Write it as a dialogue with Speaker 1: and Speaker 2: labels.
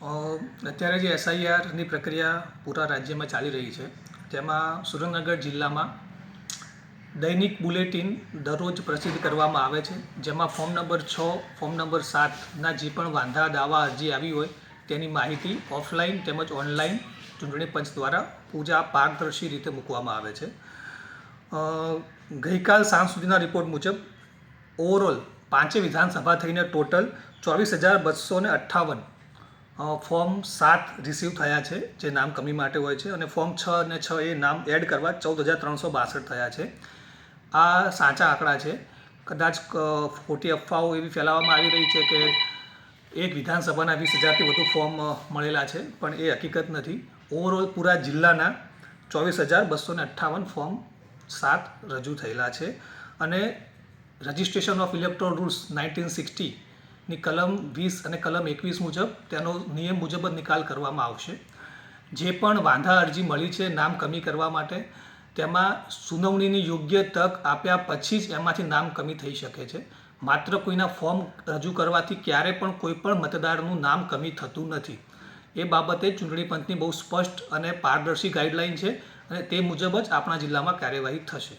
Speaker 1: અત્યારે જે એસઆઈઆરની પ્રક્રિયા પૂરા રાજ્યમાં ચાલી રહી છે, તેમાં સુરેન્દ્રનગર જિલ્લામાં દૈનિક બુલેટિન દરરોજ પ્રસિદ્ધ કરવામાં આવે છે, જેમાં ફોર્મ નંબર છ, ફોર્મ નંબર સાતના જે પણ વાંધા, દાવા, અરજી આવી હોય તેની માહિતી ઓફલાઈન તેમજ ઓનલાઈન ચૂંટણી પંચ દ્વારા પૂજા પારદર્શી રીતે મૂકવામાં આવે છે. ગઈકાલ સાંજ સુધીના રિપોર્ટ મુજબ ઓવરઓલ પાંચે વિધાનસભા થઈને ટોટલ ચોવીસ હજાર બસો અઠ્ઠાવન ફોર્મ સાત રિસીવ થયા છે, જે નામ કમી માટે હોય છે, અને ફોર્મ છ અને છ એ નામ એડ કરવા ચૌદ હજાર ત્રણસો બાસઠ થયા છે. આ સાચા આંકડા છે. કદાચ ખોટી અફવાઓ એવી ફેલાવવામાં આવી રહી છે કે એક વિધાનસભાના વીસ હજારથી વધુ ફોર્મ મળેલા છે, પણ એ હકીકત નથી. ઓવરઓલ પૂરા જિલ્લાના ચોવીસ હજાર બસો ને અઠ્ઠાવન ફોર્મ સાત રજૂ થયેલા છે. અને registration of electoral rules nineteen સિક્સટીની કલમ વીસ અને કલમ એકવીસ મુજબ તેનો નિયમ મુજબ જ નિકાલ કરવામાં આવશે. જે પણ વાંધા અરજી મળી છે નામ કમી કરવા માટે, તેમાં સુનાવણીની યોગ્ય તક આપ્યા પછી જ એમાંથી નામ કમી થઈ શકે છે. માત્ર કોઈના ફોર્મ રજૂ કરવાથી ક્યારે પણ કોઈ પણ મતદારનું નામ કમી થતું નથી. એ બાબતે ચૂંટણી પંચની બહુ સ્પષ્ટ અને પારદર્શી ગાઈડલાઈન છે અને તે મુજબ જ આપણા જિલ્લામાં કાર્યવાહી થશે.